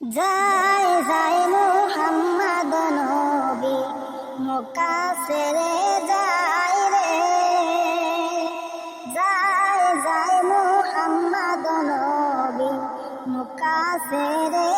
যায় যায় মুহাম্মদ নবী মক্কা ছেড়ে যায় রে। যায় যায় মোহাম্মদ নবী মক্কা ছেড়ে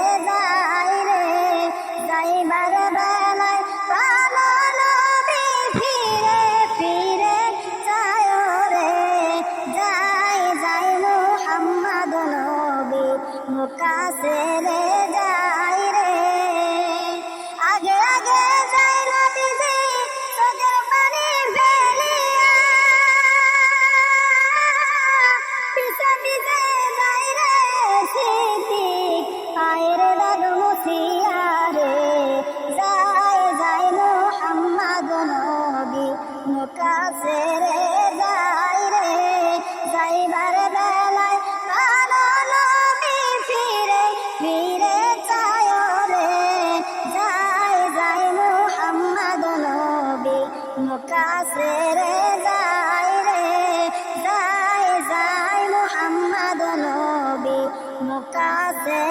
কাছে রে। কাছে রে যাই রে যাই যাই মোহাম্মদ নবী। মুকাছে